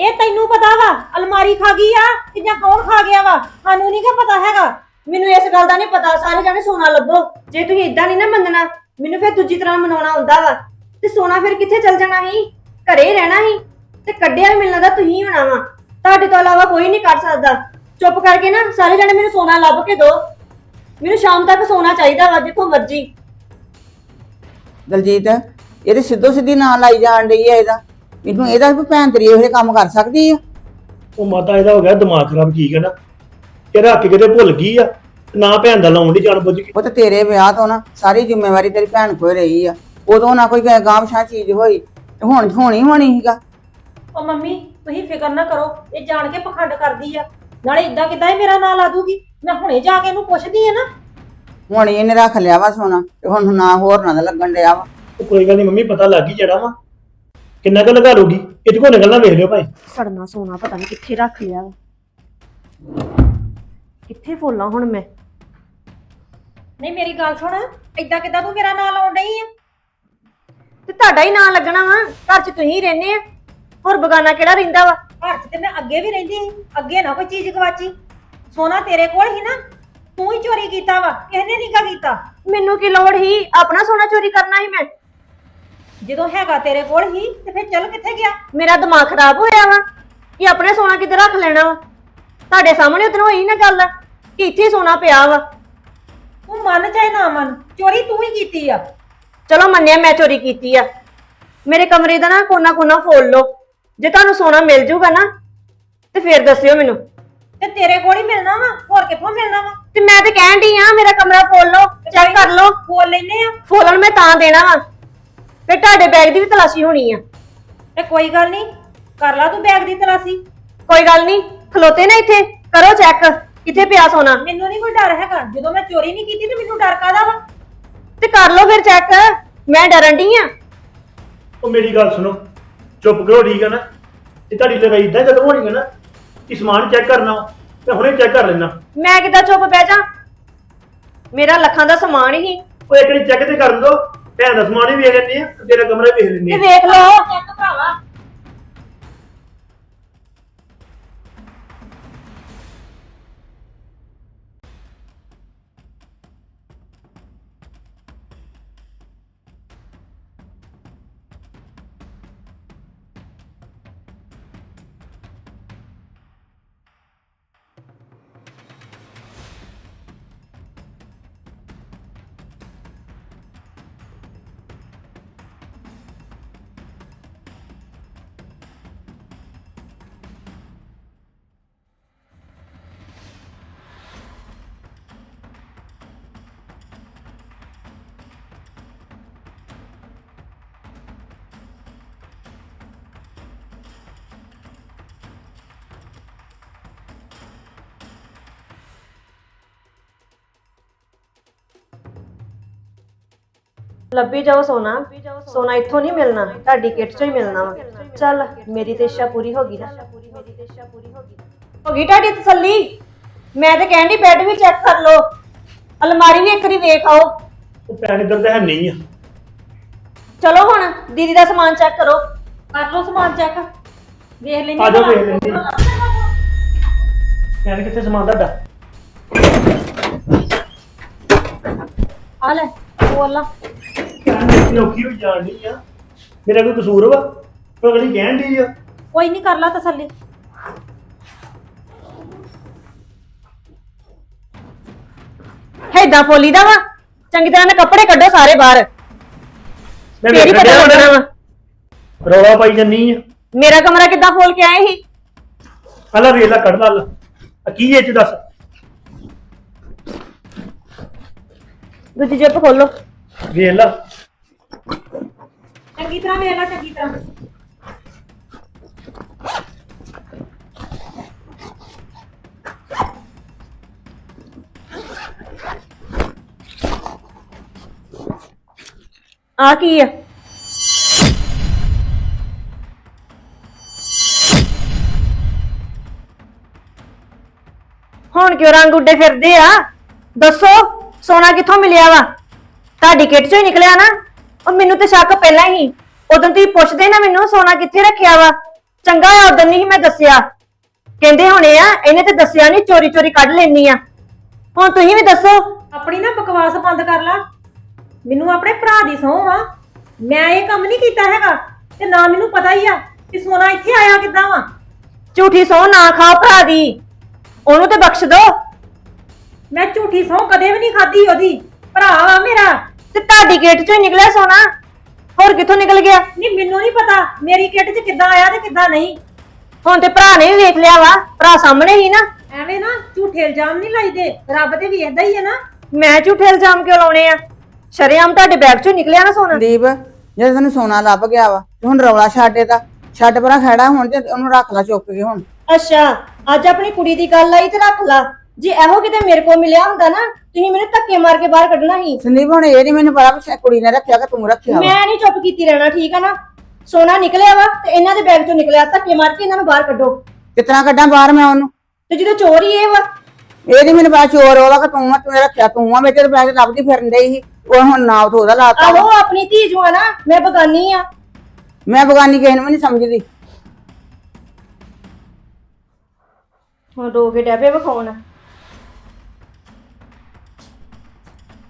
Speaker 5: ਇਹ ਤੈਨੂੰ ਪਤਾ ਵਾ, ਅਲਮਾਰੀ ਖਾ ਗਈ ਆ ਕਿ ਜਾਂ ਕੌਣ ਖਾ ਗਿਆ ਵਾ? ਸਾਨੂੰ ਨਹੀਂ ਕਾ ਪਤਾ ਹੈਗਾ।
Speaker 1: ਮੈਨੂੰ ਇਸ ਗੱਲ ਦਾ ਨਹੀਂ ਪਤਾ, ਸਾਰੇ ਜਾਣੇ ਸੋਨਾ ਲੱਭੋ। ਜੇ ਤੁਸੀਂ ਇਦਾਂ ਨਹੀਂ ਨਾ ਮੰਨਣਾ, ਮੈਨੂੰ ਫਿਰ ਦੂਜੀ ਤਰ੍ਹਾਂ ਮਨਾਉਣਾ ਹੁੰਦਾ ਵਾ। ਤੇ ਸੋਨਾ ਫਿਰ ਕਿੱਥੇ ਚਲ ਜਾਣਾ ਸੀ? ਘਰੇ ਹੀ ਰਹਿਣਾ ਸੀ। ਤੇ ਕੱਢਿਆ ਵੀ ਮਿਲਣਾ ਦਾ ਤੁਸੀਂ ਹੋਣਾ ਵਾ। ਤੁਹਾਡੇ ਤੋਂ ਇਲਾਵਾ ਕੋਈ ਨਹੀਂ ਕੱਢ ਸਕਦਾ। ਚੁੱਪ ਕਰਕੇ ਨਾ ਸਾਰੇ ਜਾਣੇ ਮੈਨੂੰ ਸੋਨਾ ਲੱਭ ਕੇ ਦਿਓ ਮੈਨੂੰ ਸ਼ਾਮ ਤੱਕ ਸੋਨਾ ਚਾਹੀਦਾ ਵਾ, ਜਿੱਥੋਂ ਮਰਜ਼ੀ।
Speaker 4: ਦਲਜੀਤ ਇਹਦੇ ਸਿੱਧੋ ਸਿੱਧੀ ਨਾਂ ਲਾਈ ਜਾਣ ਡਈ ਆ ਇਹਦਾ। ਇਹਨੂੰ ਇਹਦਾ ਵੀ ਭੈਣ ਤੇਰੀ ਇਹੋ ਜਿਹੇ ਕੰਮ ਕਰ ਸਕਦੀ ਆ।
Speaker 3: ਉਹ ਮਾਤਾ ਇਹਦਾ ਹੋ ਗਿਆ ਦਿਮਾਗ ਖਰਾਬ ਠੀਕ ਹੈ ਨਾ ਇਹ ਰੱਖ ਕੇ ਕਿਤੇ ਭੁੱਲ ਗਈ ਆ ਨਾ ਭੈਣ ਦਾ ਲਾਉਣ ਦੀ ਜਾਣ ਬੁੱਝ ਕੇ
Speaker 4: ਉਹ ਤੇ ਤੇਰੇ ਵਿਆਹ ਤੋਂ ਨਾ ਸਾਰੀ ਜ਼ਿੰਮੇਵਾਰੀ ਤੇਰੀ ਭੈਣ ਕੋਲ ਰਹੀ ਆ। ਉਦੋਂ ਨਾ ਕੋਈ ਗਾਂਵ ਸ਼ਾਂ ਚੀਜ਼ ਹੋਈ ਤੇ ਹੁਣ ਹੋਣੀ ਹੋਣੀ ਸੀਗਾ।
Speaker 5: ਉਹ ਮੰਮੀ ਤੁਸੀਂ ਫਿਕਰ ਨਾ ਕਰੋ ਇਹ ਜਾਣ ਕੇ ਪਖੰਡ ਕਰਦੀ ਆ। ਨਾਲੇ ਇਦਾਂ ਕਿਦਾਂ ਇਹ ਮੇਰਾ ਨਾਂ ਲਾ ਦੂਗੀ? ਮੈਂ ਹੁਣੇ ਜਾ ਕੇ ਇਹਨੂੰ ਪੁੱਛਦੀ ਆ ਨਾ।
Speaker 4: ਹੁਣ ਇਹਨੇ ਰੱਖ ਲਿਆ ਵਾ ਸੋਨਾ ਤੇ ਹੁਣ ਨਾ ਹੋਰ ਨਾ ਦਾ ਲੱਗਣ ਡਿਆ ਵਾ।
Speaker 3: ਉਹ ਕੋਈ ਗੱਲ ਨਹੀਂ ਮੰਮੀ ਪਤਾ ਲੱਗ ਹੀ ਜਾਣਾ ਵਾ। ਕਿੰਨਾ ਕੁ ਲਗਾ ਲੂਗੀ ਇਹਦੇ ਕੋਲ ਨਿਕਲਣਾ ਵੇਖ ਲਿਓ ਭਾਈ।
Speaker 1: ਸੜਨਾ ਸੋਨਾ ਪਤਾ ਨਹੀਂ ਕਿੱਥੇ ਰੱਖ ਲਿਆ। ਵਾ ਕਿੱਥੇ ਫੋਲਾਂ ਹੁਣ ਮੈਂ?
Speaker 5: ਨਹੀਂ ਮੇਰੀ ਗੱਲ ਸੁਣ। ਇਦਾਂ ਕਿਦਾਂ ਤੂੰ ਮੇਰਾ ਨਾਂ ਲਾਉਣ ਡਈ ਆ?
Speaker 1: ਤੇ ਤੁਹਾਡਾ ਹੀ ਨਾਂ ਲੱਗਣਾ ਵਾ। ਘਰ 'ਚ ਤੁਸੀਂ ਰਹਿੰਦੇ ਆ। ਹੋਰ ਬਗਾਨਾ ਕਿਹੜਾ ਰਹਿੰਦਾ ਵਾ?
Speaker 5: ਘਰ 'ਚ ਤੇ ਮੈਂ ਅੱਗੇ ਵੀ ਰਹਿੰਦੀ ਸੀ। ਅੱਗੇ ਨਾ ਕੋਈ ਚੀਜ਼ ਗਵਾਚੀ। ਸੋਨਾ ਤੇਰੇ ਕੋਲ ਹੀ ਨਾ। ਤੂੰ ਹੀ ਚੋਰੀ ਕੀਤਾ ਵਾ। ਕਿਸੇ ਨੇ ਨਹੀਂ ਕੀਤਾ।
Speaker 1: ਮੈਨੂੰ ਕੀ ਲੋੜ ਹੀ ਆਪਣਾ ਸੋਨਾ ਚੋਰੀ ਕਰਨਾ ਹੀ ਮੈਂ?
Speaker 5: ਜਦੋਂ ਹੈਗਾ ਤੇਰੇ ਕੋਲ ਹੀ ਤੇ ਫਿਰ ਚੱਲ ਕਿੱਥੇ ਗਿਆ?
Speaker 1: ਮੇਰਾ ਦਿਮਾਗ ਖਰਾਬ ਹੋਇਆ ਵਾ ਕਿ ਆਪਣੇ ਸੋਨਾ ਕਿੱਥੇ ਰੱਖ ਲੈਣਾ ਵਾ। ਤੁਹਾਡੇ ਸਾਹਮਣੇ ਉਦੋਂ ਹੋਈ ਨਾ ਗੱਲ ਕਿ ਇੱਥੇ ਹੀ ਸੋਨਾ ਪਿਆ ਵਾ।
Speaker 5: ਤੂੰ ਮੰਨ ਚਾਹੇ ਨਾ ਮੰਨ ਚੋਰੀ ਤੂੰ ਹੀ ਕੀਤੀ ਆ।
Speaker 1: ਚਲੋ ਮੰਨਿਆ ਮੈਂ ਚੋਰੀ ਕੀਤੀ ਆ। ਮੇਰੇ ਕਮਰੇ ਦਾ ਨਾ ਕੋਨਾ ਕੋਨਾ ਫੋਲ ਲਓ। ਜੇ ਤੁਹਾਨੂੰ ਸੋਨਾ ਮਿਲ ਜੂਗਾ ਨਾ ਤੇ ਫੇਰ ਦੱਸਿਓ ਮੈਨੂੰ।
Speaker 5: ਤੇ ਤੇਰੇ ਕੋਲ ਹੀ ਮਿਲਣਾ ਵਾ ਹੋਰ ਕਿੱਥੋਂ ਮਿਲਣਾ ਵਾ?
Speaker 1: ਤੇ ਮੈਂ ਤੇ ਕਹਿਣ ਡਈ ਆ ਮੇਰਾ ਕਮਰਾ ਫੋਲ ਲਓ ਚੈੱਕ ਕਰ ਲਓ।
Speaker 5: ਖੋਲ ਲੈਨੇ ਆ।
Speaker 1: ਫੋਲਣ ਮੈਂ ਤਾਂ ਦੇਣਾ ਵਾ। ਫਿਰ ਤੁਹਾਡੇ ਬੈਗ ਦੀ ਵੀ ਤਲਾਸ਼ੀ ਹੋਣੀ ਆ।
Speaker 5: ਤੇ ਕੋਈ ਗੱਲ ਨਹੀਂ ਕਰ ਲਾ ਤੂੰ ਬੈਗ ਦੀ ਤਲਾਸੀ।
Speaker 1: ਕੋਈ ਗੱਲ ਨਹੀਂ ਖਲੋਤੇ ਨਾ ਇੱਥੇ ਕਰੋ ਚੈੱਕ ਕਿੱਥੇ ਪਿਆ ਸੋਨਾ।
Speaker 5: ਮੈਨੂੰ ਨਹੀਂ ਕੋਈ ਡਰ ਹੈਗਾ ਜਦੋਂ ਮੈਂ ਚੋਰੀ ਨਹੀਂ ਕੀਤੀ ਤੇ ਮੈਨੂੰ ਡਰ ਕਾਦਾ ਵਾ?
Speaker 1: ਤੇ ਕਰ ਲਓ ਫਿਰ ਚੈੱਕ ਮੈਂ ਡਰਨ ਡਈ ਆ।
Speaker 3: ਉਹ ਮੇਰੀ ਗੱਲ ਸੁਣੋ ਚੁੱਪ ਕਰੋ ਠੀਕ ਹੈ ਨਾ? ਇਹ ਤੁਹਾਡੀ ਲੜਾਈ ਇਦਾਂ ਕਦੋਂ ਹੋਣੀ ਹੈ ਨਾ ਕਿ ਸਮਾਨ ਚੈੱਕ ਕਰਨਾ ਵਾ, ਮੈਂ ਹੁਣੇ ਚੈੱਕ ਕਰ ਲੈਣਾ
Speaker 1: ਮੈਂ ਕਿੱਦਾਂ ਚੁੱਪ ਬਹਿ ਜਾ? ਮੇਰਾ ਲੱਖਾਂ ਦਾ ਸਮਾਨ ਹੀ।
Speaker 3: ਉਹ ਇੱਕ ਵਾਰੀ ਚੈੱਕ ਤੇ ਕਰਨ ਦੋ ਭੈਣ ਦਾ ਸਮਾਨ ਵੀ ਵੇਖ ਲੈਂਦੇ ਆ ਤੇਰਾ ਕਮਰਾ ਵੀ ਵੇਖ ਲੈਂਦੇ
Speaker 1: ਤੇ
Speaker 3: ਆ
Speaker 1: ਵੇਖ ਲਓ।
Speaker 5: ਚੈੱਕ ਭਰਾਵਾ।
Speaker 1: ਲੱਭੀ ਜਾਓ ਸੋਨਾ। ਸੋਨਾ ਇੱਥੋਂ ਨਹੀਂ ਮਿਲਣਾ ਤੁਹਾਡੀ ਕਿੱਟ ਚੋਂ ਹੀ ਮਿਲਣਾ ਵਾ। ਚੱਲ ਮੇਰੀ ਤੇ ਇੱਛਾ ਪੂਰੀ ਹੋ ਗਈ ਨਾ। ਹੋ ਗਈ ਤੁਹਾਡੀ ਤਸੱਲੀ। ਮੈਂ ਤੇ ਕਹਿੰਦੀ ਬੈੱਡ ਵੀ ਚੈੱਕ ਕਰ ਲਓ। ਅਲਮਾਰੀ ਵੀ ਇੱਕ ਵਾਰੀ ਵੇਖ ਆਓ।
Speaker 3: ਉਹ ਭੈਣ ਇੱਧਰ ਤਾਂ ਹੈ ਨਹੀਂ ਆ।
Speaker 1: ਚਲੋ ਹੁਣ ਦੀਦੀ ਦਾ ਸਮਾਨ ਚੈੱਕ ਕਰੋ।
Speaker 5: ਕਰ ਲਓ ਸਮਾਨ ਚੈੱਕ। ਵੇਖ ਲੈਨੇ
Speaker 3: ਆ ਜਾਓ ਵੇਖ ਲੈਂਦੇ ਆ। ਭੈਣ ਕਿੱਥੇ ਸਮਾਨ ਤੁਹਾਡਾ?
Speaker 5: ਆ ਲੈ। ਬੋਲਾ
Speaker 3: ਮੇਰੀ ਨੌਕਰੀ ਹੋਈ ਜਾਣ ਡਈ ਆ। ਮੇਰਾ ਕੋਈ ਕਸੂਰ ਵਾ? ਅਗਲੀ ਕਹਿਣ ਡਈ ਆ।
Speaker 5: ਕੋਈ ਨਹੀਂ ਕਰ ਲਾ ਤਸੱਲੀ।
Speaker 1: ਏਦਾਂ ਫੋਲੀ ਦਾ ਵਾ। ਚੰਗੀ ਤਰ੍ਹਾਂ ਨਾਲ ਕੱਪੜੇ ਕੱਢੋ ਸਾਰੇ ਬਾਹਰ।
Speaker 3: ਮੈਂ ਵੇਖਣ
Speaker 1: ਪਤਾ
Speaker 3: ਡਿਆ
Speaker 1: ਲੱਗਣਾ
Speaker 3: ਵਾਂ।
Speaker 1: ਵਾ
Speaker 3: ਰੌਲਾ ਪਾਈ ਜੰਨੀ ਆ।
Speaker 1: ਮੇਰਾ ਕਮਰਾ ਕਿੱਦਾਂ ਖੋਲ ਕੇ ਆਏ ਸੀ?
Speaker 3: ਪਹਿਲਾਂ ਵੇਖ ਲੈ ਕੱਢ ਲਾ ਲੈ। ਆ ਕੀ ਇਹ ਚ ਦੱਸ?
Speaker 1: ਦੂਜੀ ਜੇਬ ਖੋਲੋ।
Speaker 3: ਵੇਖ ਲੈ।
Speaker 5: ਚੰਗੀ ਤਰ੍ਹਾਂ ਵੇਖ ਲੈ ਚੰਗੀ ਤਰ੍ਹਾਂ।
Speaker 1: ਆ ਕੀ ਆ? ਹੁਣ ਕਿਉਂ ਰੰਗ ਉੱਡੇ ਫਿਰਦੇ ਆ? ਦੱਸੋ। ਸੋਨਾ ਕਿੱਥੋਂ ਮਿਲਿਆ ਵਾ? ਤੁਹਾਡੀ ਕਿੱਟ ਚੋਂ ਹੀ ਨਿਕਲਿਆ ਨਾ? ਉਹ ਮੈਨੂੰ ਤੇ ਸ਼ੱਕ ਪਹਿਲਾਂ ਹੀ। ਉਦੋਂ ਤੁਸੀਂ ਪੁੱਛਦੇ ਨਾ ਮੈਨੂੰ ਸੋਨਾ ਕਿੱਥੇ ਰੱਖਿਆ ਵਾ? ਚੰਗਾ ਆ ਉਦੋਂ ਨਹੀਂ ਮੈਂ ਦੱਸਿਆ। ਕਹਿੰਦੇ ਹੋਣੇ ਆ ਇਹਨੇ ਤੇ ਦੱਸਿਆ ਨਹੀਂ ਚੋਰੀ ਚੋਰੀ ਕੱਢ ਲੈਣੀ ਆ। ਹੁਣ ਤੁਸੀਂ ਵੀ ਦੱਸੋ।
Speaker 5: ਆਪਣੀ ਨਾ ਬਕਵਾਸ ਬੰਦ ਕਰ ਲਾ। ਮੈਨੂੰ ਆਪਣੇ ਭਰਾ ਦੀ ਸਹੁੰ ਆ। ਮੈਂ ਇਹ ਕੰਮ ਨਹੀਂ ਕੀਤਾ ਹੈਗਾ। ਤੇ ਨਾ ਮੈਨੂੰ ਪਤਾ ਹੀ ਆ ਕਿ ਸੋਨਾ ਇੱਥੇ ਆਇਆ ਕਿੱਦਾਂ ਵਾ।
Speaker 1: ਝੂਠੀ ਸੌ ਨਾ ਖਾਓ ਭਰਾ ਦੀ। ਉਹਨੂੰ ਤੇ ਬਖਸ਼ ਦੋ।
Speaker 5: ਮੈਂ ਝੂਠੀ ਸਹੁੰ ਕਦੇ ਵੀ ਨਹੀਂ ਖਾਧੀ ਉਹਦੀ। ਭਰਾ ਵਾ ਮੇਰਾ।
Speaker 1: ਤੇ ਤੁਹਾਡੀ ਗੇਟ ਚੋਂ ਹੀ ਨਿਕਲਿਆ ਸੋਨਾ? ਹੋਰ ਕਿੱਥੋਂ ਨਿਕਲ ਗਿਆ?
Speaker 5: ਨਹੀਂ ਮੈਨੂੰ ਨਹੀਂ ਪਤਾ ਮੇਰੀ ਕਿੱਟ 'ਚ ਕਿੱਦਾਂ ਆਇਆ ਤੇ ਕਿੱਦਾਂ ਨਹੀਂ।
Speaker 1: ਹੁਣ ਤੇ ਭਰਾ ਨੇ ਵੀ ਵੇਖ ਲਿਆ ਵਾ ਭਰਾ ਸਾਹਮਣੇ ਹੀ ਨਾ।
Speaker 5: ਐਵੇਂ ਨਾ ਝੂਠੇ ਇਲਜ਼ਾਮ ਨਹੀਂ ਲਾਈਦੇ ਰੱਬ ਤੇ ਵੀ ਏਦਾਂ ਹੀ ਹੈ ਨਾ।
Speaker 1: ਮੈਂ ਝੂਠੇ ਇਲਜ਼ਾਮ ਕਿਉਂ ਲਾਉਣੇ ਆ? ਸ਼ਰੇਆਮ ਤੁਹਾਡੇ ਬੈਗ ਚੋਂ ਨਿਕਲਿਆ ਨਾ ਸੋਨਾ?
Speaker 4: ਸੰਦੀਪ ਜਦੋਂ ਤੈਨੂੰ ਸੋਨਾ ਲੱਭ ਗਿਆ ਵਾ ਤੇ ਹੁਣ ਰੌਲਾ ਛੱਡੇ ਦਾ ਛੱਡ ਪਰਾਂ ਖੜਾ ਹੁਣ ਤੇ ਉਹਨੂੰ ਰੱਖ ਲੈ ਚੁੱਕ ਕੇ ਹੁਣ।
Speaker 1: ਅੱਛਾ ਅੱਜ ਆਪਣੀ ਕੁੜੀ ਦੀ ਗੱਲ ਆਈ ਤੇ ਰੱਖ ਲਾ। ਜੇ ਇਹੋ ਕਿਤੇ ਮੇਰੇ ਕੋਲ ਮਿਲਿਆ ਹੁੰਦਾ ਨਾ ਤੁਸੀਂ ਮੈਨੂੰ ਧੱਕੇ ਮਾਰ ਕੇ ਬਾਹਰ ਕੱਢਣਾ ਸੀ।
Speaker 4: ਸੰਦੀਪ ਹੁਣ ਇਹ ਨਹੀਂ ਮੈਨੂੰ ਪਤਾ ਵੀ ਸ਼ਾਇਦ ਕੁੜੀ ਨੇ ਰੱਖਿਆ ਕਿ ਤੂੰ ਰੱਖਿਆ ਵਾ।
Speaker 1: ਮੈਂ ਨਹੀਂ ਚੁੱਪ ਕੀਤੀ ਰਹਿਣਾ ਠੀਕ ਆ ਨਾ? ਸੋਨਾ ਨਿਕਲਿਆ ਵਾ ਤੇ ਇਹਨਾਂ ਦੇ ਬੈਗ ਚੋਂ ਨਿਕਲਿਆ ਧੱਕੇ ਮਾਰ ਕੇ ਇਹਨਾਂ ਨੂੰ ਬਾਹਰ ਕੱਢੋ।
Speaker 4: ਕਿਤਨਾ ਕੱਢਾਂ ਬਾਹਰ ਮੈਂ ਉਹਨੂੰ।
Speaker 1: ਤੇ ਜਦੋਂ ਚੋਰ ਹੀ ਇਹ ਵਾ
Speaker 4: ਇਹ ਨਹੀਂ ਮੈਨੂੰ ਪਤਾ ਚੋਰ ਉਹਦਾ ਕਿ ਤੂੰ ਆ ਤੂੰ ਰੱਖਿਆ ਤੂੰ ਆ ਮੈਂ ਤੇਰੇ ਬੈਗ ਲੱਭਦੀ ਫਿਰਨ ਡਈ ਸੀ। ਉਹ ਹੁਣ ਨਾ ਉਥੋਂ ਉਹਦਾ ਲਾਤਾ।
Speaker 1: ਆਹੋ ਆਪਣੀ ਧੀ ਜੋ ਆ ਨਾ ਮੈਂ ਬਗਾਨੀ ਆ।
Speaker 4: ਮੈਂ ਬਗਾਨੀ ਕਿਸੇ ਨੂੰ ਵੀ ਨਹੀਂ ਸਮਝਦੀ।
Speaker 1: ਹੁਣ ਰੋ ਕੇ ਡੈਪੇ ਵਿਖਾਉਣ।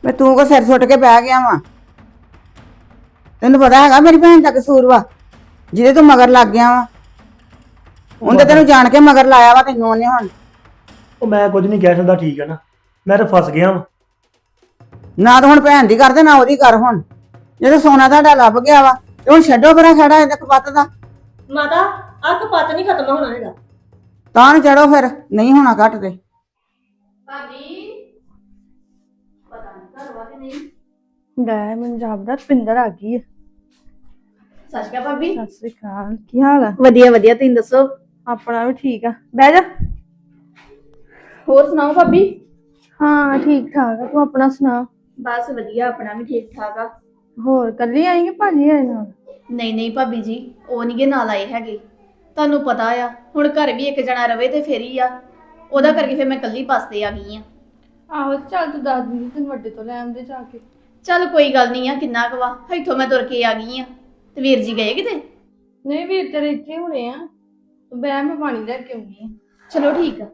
Speaker 4: ਮੈਂ ਤੂੰ ਕੋ ਸਿਰ ਸੁੱਟ ਕੇ ਬਹਿ ਗਿਆ ਵਾ। ਤੈਨੂੰ ਪਤਾ ਹੈਗਾ ਮੇਰੀ ਭੈਣ ਦਾ ਕਸੂਰ ਵਾ ਜਿਹਦੇ ਤੂੰ ਮਗਰ ਲੱਗ ਗਿਆ ਵਾ। ਉਹਨੇ ਤੈਨੂੰ ਜਾਣ ਕੇ ਮਗਰ ਲਾਇਆ ਵਾ ਤੈਨੂੰ ਉਹਨੇ ਹੁਣ।
Speaker 3: ਉਹ ਮੈਂ ਕੁਝ ਨਹੀਂ ਕਹਿ ਸਕਦਾ ਠੀਕ ਹੈ ਨਾ। ਮੈਂ ਤਾਂ ਫਸ ਗਿਆ ਵਾਂ।
Speaker 4: ਨਾ ਤਾਂ ਹੁਣ ਭੈਣ ਦੀ ਕਰਦੇ ਨਾ ਉਹਦੀ ਕਰ ਹੁਣ। ਜਦੋਂ ਸੋਨਾ ਤੁਹਾਡਾ ਲੱਭ ਗਿਆ ਵਾ ਤੇ ਹੁਣ ਛੱਡੋ ਪਰਾਂ ਖੜਾ ਇਹਦਾ ਕਪੱਤ ਦਾ।
Speaker 1: ਮਾਤਾ ਆਹ ਕਪੱਤ ਨਹੀਂ ਖਤਮ ਹੋਣਾ ਹੈਗਾ।
Speaker 4: ਤਾਂ ਨੂੰ ਚੜੋ ਫਿਰ ਨਹੀਂ ਹੋਣਾ ਘੱਟ ਤੇ।
Speaker 6: ਲੈ ਪੰਜਾਬ ਦਾ ਪਿੰਦਰ ਆ ਗਈ ਹੈ
Speaker 1: ਸਤਿ ਸ਼੍ਰੀ ਅਕਾਲ ਭਾਬੀ।
Speaker 6: ਸਤਿ ਸ੍ਰੀ ਅਕਾਲ ਕੀ ਹਾਲ ਆ?
Speaker 1: ਵਧੀਆ ਵਧੀਆ ਤੁਸੀਂ ਦੱਸੋ?
Speaker 6: ਆਪਣਾ ਵੀ ਠੀਕ ਆ। ਬਹਿ ਜਾ।
Speaker 7: ਹੋਰ ਸੁਣਾਓ ਭਾਬੀ?
Speaker 6: ਹਾਂ ਠੀਕ ਠਾਕ ਆ ਤੂੰ ਆਪਣਾ ਸੁਣਾ?
Speaker 7: ਬਸ ਵਧੀਆ ਆਪਣਾ ਵੀ ਠੀਕ ਠਾਕ ਆ।
Speaker 6: ਹੋਰ ਕੱਲੀ ਆਈ ਕਿ ਭਾਜੀ ਆਏ ਨਾਲ?
Speaker 7: ਨਹੀਂ ਨਹੀਂ ਭਾਬੀ ਜੀ ਉਹ ਨਹੀਂਗੇ ਨਾਲ ਆਏ ਹੈਗੇ। ਤੁਹਾਨੂੰ ਪਤਾ ਆ ਹੁਣ ਘਰ ਵੀ ਇੱਕ ਜਣਾ ਰਵੇ ਤੇ ਫੇਰ ਹੀ ਆ। ਉਹਦਾ ਕਰਕੇ ਫਿਰ ਮੈਂ ਇਕੱਲੀ ਬੱਸ ਤੇ ਆ ਗਈ ਆ।
Speaker 6: ਆਹੋ ਚੱਲ ਤੂੰ ਦੱਸ ਦਿੰਦੀ ਤੈਨੂੰ ਵੱਡੇ ਤੋਂ ਲੈ ਆਉਂਦੇ ਜਾ ਕੇ।
Speaker 7: ਚੱਲ ਕੋਈ ਗੱਲ ਨਹੀਂ ਆ ਕਿੰਨਾ ਕੁ ਵਾ? ਇੱਥੋਂ ਮੈਂ ਤੁਰ ਕੇ ਆ ਗਈ ਆ। ਤੇ ਵੀਰ ਜੀ ਗਏ ਕਿਤੇ?
Speaker 6: ਨਹੀਂ ਵੀਰ ਤੇਰੇ ਇੱਥੇ ਹੋਣੇ ਆ। ਬੈ ਮੈਂ ਪਾਣੀ ਲੈ ਕੇ ਆਉਂਦੀ ਆ।
Speaker 7: ਚਲੋ ਠੀਕ ਆ।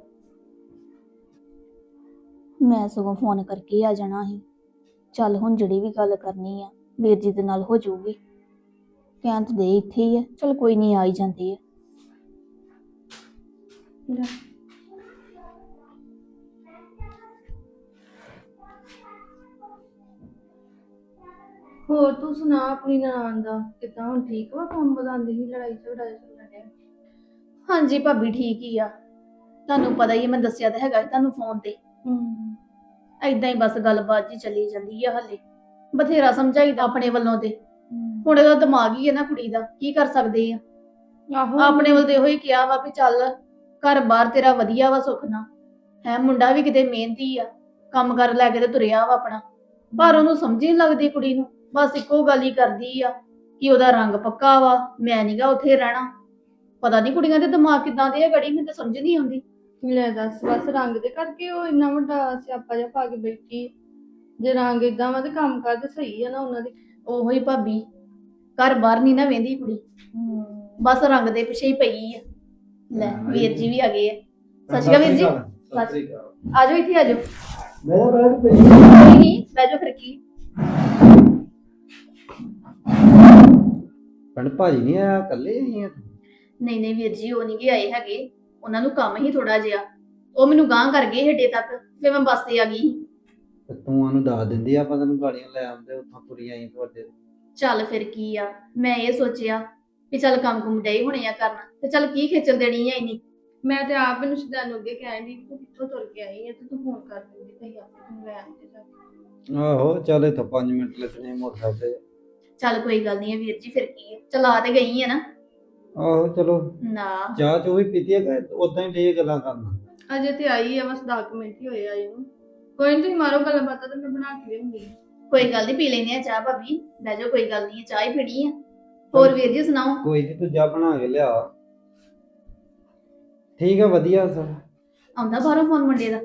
Speaker 7: ਮੈਂ ਸਗੋਂ ਫੋਨ ਕਰਕੇ ਆ ਜਾਣਾ ਸੀ। ਚੱਲ ਹੁਣ ਜਿਹੜੀ ਵੀ ਗੱਲ ਕਰਨੀ ਆ ਵੀਰ ਜੀ ਦੇ ਨਾਲ ਹੋ ਜਾਊਗੀ। ਕਹਿਣ ਤੇ ਦੇ ਇੱਥੇ ਹੀ ਆ ਚਲ ਕੋਈ ਨਹੀਂ ਆ ਹੀ ਜਾਂਦੇ ਆ।
Speaker 6: ਲੈ। ਹੋਰ ਤੂੰ ਸੁਣਾ ਆਪਣੀ ਨਨਾਣ ਦਾ ਕਿਦਾਂ ਹੁਣ ਠੀਕ ਵਾ ਕੰਮ ਬਦਾਂਦੀ ਸੀ ਲੜਾਈ ਝਗੜਾ ਜਿਹਾ ਚੱਲਣ ਡਿਆ?
Speaker 7: ਹਾਂਜੀ ਭਾਬੀ ਠੀਕ ਹੀ ਆ। ਤੁਹਾਨੂੰ ਪਤਾ ਹੀ ਆ, ਮੈਂ ਦੱਸਿਆ ਤਾਂ ਹੈਗਾ ਸੀ ਤੁਹਾਨੂੰ ਫੋਨ ਤੇ।
Speaker 6: ਹੂੰ।
Speaker 7: ਐਦਾਂ ਹੀ ਬਸ ਗੱਲਬਾਤ ਜੀ ਚੱਲੀ ਜਾਂਦੀ ਆ ਹਲੇ। ਬਥੇਰਾ ਸਮਝਾਈਦਾ ਆਪਣੇ ਵੱਲੋਂ ਤੇ। ਹੁਣ ਇਹਦਾ ਦਿਮਾਗ ਹੀ ਹੈ ਨਾ ਕੁੜੀ ਦਾ ਕੀ ਕਰ ਸਕਦੇ ਆ?
Speaker 6: ਆਹੋ।
Speaker 7: ਆਪਣੇ ਵੱਲ ਤੇ ਇਹੋ ਹੀ ਕਿਹਾ ਵਾ ਵੀ ਚੱਲ ਘਰ ਬਾਹਰ ਤੇਰਾ ਵਧੀਆ ਵਾ ਸੁੱਖ ਨਾ ਹੈ ਮੁੰਡਾ ਵੀ ਕਿਤੇ ਮਿਹਨਤੀ ਆ। ਕੰਮ ਕਰ ਲੈ ਕੇ ਤੇ ਤੁਰਿਆ ਵਾ ਆਪਣਾ। ਪਰ ਉਹਨੂੰ ਸਮਝ ਹੀ ਨਹੀਂ ਲੱਗਦੀ ਕੁੜੀ ਨੂੰ। ਬਸ ਇੱਕੋ ਗੱਲ ਹੀ ਕਰਦੀ ਆ ਕਿ ਉਹਦਾ ਰੰਗ ਪੱਕਾ ਵਾ ਮੈਂ ਨਹੀਂਗਾ ਉੱਥੇ ਰਹਿਣਾ। ਪਤਾ ਨਹੀਂ ਕੁੜੀਆਂ ਦੇ ਦਿਮਾਗ ਕਿਦਾਂ ਦੇ ਆ ਗੜੀ ਮੈਨੂੰ ਤਾਂ ਸਮਝ ਨਹੀਂ ਆਉਂਦੀ।
Speaker 6: ਲੈ ਦੱਸ ਬਸ ਰੰਗ ਦੇ ਕਰਕੇ ਉਹ ਇੰਨਾ ਵੱਡਾ ਸਿਆਪਾ ਜਿਹਾ ਪਾ ਕੇ ਬੈਠੀ। ਜੇ ਰੰਗ ਇਦਾਂ ਵਾ ਤੇ ਕੰਮ ਕਰਦੇ ਸਹੀ ਆ ਨਾ ਉਹਨਾਂ ਦੇ।
Speaker 7: ਉਹੋ ਹੀ ਭਾਬੀ ਘਰ ਬਾਹਰ ਨਹੀਂ ਨਾ ਵੇਂਦੀ ਕੁੜੀ। ਬਸ ਰੰਗ ਦੇ ਪਿੱਛੇ ਹੀ ਪਈ ਆ। ਲੈ ਵੀਰ ਜੀ ਵੀ ਆ ਗਏ ਆ। ਸਤਿ ਸ਼੍ਰੀ ਅਕਾਲ ਵੀਰ ਜੀ।
Speaker 2: ਸਤਿ ਸ੍ਰੀ ਅਕਾਲ।
Speaker 7: ਆਜੋ ਇੱਥੇ ਆਜੋ।
Speaker 2: ਮੈਂ ਬੈਠ ਪਈ
Speaker 7: ਨਹੀਂ ਬਹਿ ਜਾਓ ਫਿਰ ਕੀ।
Speaker 2: ਪਿੰਡ ਭਾਜੀ ਨਹੀਂ ਆਇਆ ਇਕੱਲੇ ਆਈ ਆ?
Speaker 7: ਨਹੀਂ ਨਹੀਂ ਵੀਰ ਜੀ ਉਹ ਨਹੀਂ ਗਏ ਆਏ ਹੈਗੇ। ਉਹਨਾਂ ਨੂੰ ਕੰਮ ਹੀ ਥੋੜਾ ਜਿਹਾ। ਉਹ ਮੈਨੂੰ ਗਾਂਹ ਕਰ ਗਏ ਹੱਡੇ ਤੱਕ ਫਿਰ ਮੈਂ ਬੱਸ ਤੇ ਆ ਗਈ।
Speaker 2: ਤੇ ਤੂੰ ਉਹਨੂੰ ਦੱਸ ਦਿੰਦੀ ਆਪਾਂ ਤੈਨੂੰ ਗਾੜੀਆਂ ਲੈ ਆਉਂਦੇ ਉੱਥੋਂ ਤੁਰੀ ਆਈ ਤੁਹਾਡੇ
Speaker 7: ਚੱਲ ਫਿਰ ਕੀ ਆ? ਮੈਂ ਇਹ ਸੋਚਿਆ ਵੀ ਚੱਲ ਕੰਮ ਕੁਮ ਡੇ ਹੋਣੇ ਆ ਕਰਨ ਤੇ ਚੱਲ ਕੀ ਖੇਚਲ ਦੇਣੀ ਆ ਇੰਨੀ?
Speaker 6: ਮੈਂ ਤੇ ਆਪ ਇਹਨੂੰ ਸ਼ਦਾਨ ਨੂੰ ਅੱਗੇ ਕਹਿਣ ਦੀ ਤੂੰ ਕਿੱਥੋਂ ਤੁਰ ਕੇ ਆਈ ਹੈ ਤੇ ਤੂੰ ਫੋਨ ਕਰ ਦਿੰਦੀ ਤੇ ਆਪੇ ਤੂੰ ਵੈਨ ਤੇ। ਜਾ ਕੇ।
Speaker 2: ਆਹੋ ਚੱਲ ਇੱਥੋਂ 5 ਮਿੰਟ ਲੱਗਣੇ ਮੋਟਰਸਾਈਕਲ ਤੇ।
Speaker 7: ਚੱਲ ਕੋਈ ਗੱਲ ਨਹੀਂ ਵੀਰ ਜੀ ਫਿਰ ਕੀ ਆ ਚਲਾ ਤੇ ਗਈ ਆ ਨਾ।
Speaker 2: ਆਹੋ ਚਲੋ।
Speaker 7: ਨਾ।
Speaker 2: ਚਾਹ ਚੋ ਵੀ ਪੀਤੀ ਹੈ ਉਦਾਂ ਹੀ ਡੇ ਗੱਲਾਂ ਕਰਨਾ?
Speaker 6: ਅਜੇ ਤੇ ਆਈ ਹੈ ਬਸ 10 ਮਿੰਟ ਹੀ ਹੋਏ ਆਈ ਨੂੰ। ਕੋਈ ਨਹੀਂ ਤੁਸੀਂ ਮਾਰੋ ਗੱਲਾਂ ਬਾਤਾਂ ਤੇ ਮੈਂ ਬਣਾ ਕੇ ਦੇਵਾਂਗੀ
Speaker 7: ਕੋਈ ਗੱਲ ਨਹੀਂ ਪੀ ਲੈਨੇ ਆ ਚਾਹ ਭਾਬੀ। ਬਹਿ ਜਾਓ ਕੋਈ ਗੱਲ ਨਹੀਂ ਚਾਹ ਹੀ ਪੀਣੀ ਆ ਹੋਰ ਵੀਰ ਜੀ ਸੁਣਾਓ?
Speaker 2: ਕੋਈ ਨਹੀਂ ਤੂੰ ਜਾ ਬਣਾ ਕੇ ਲਿਆ। ਠੀਕ ਆ ਵਧੀਆ ਸਭ।
Speaker 7: ਆਉਂਦਾ ਬਾਹਰੋਂ ਫੋਨ ਮੁੰਡੇ ਦਾ?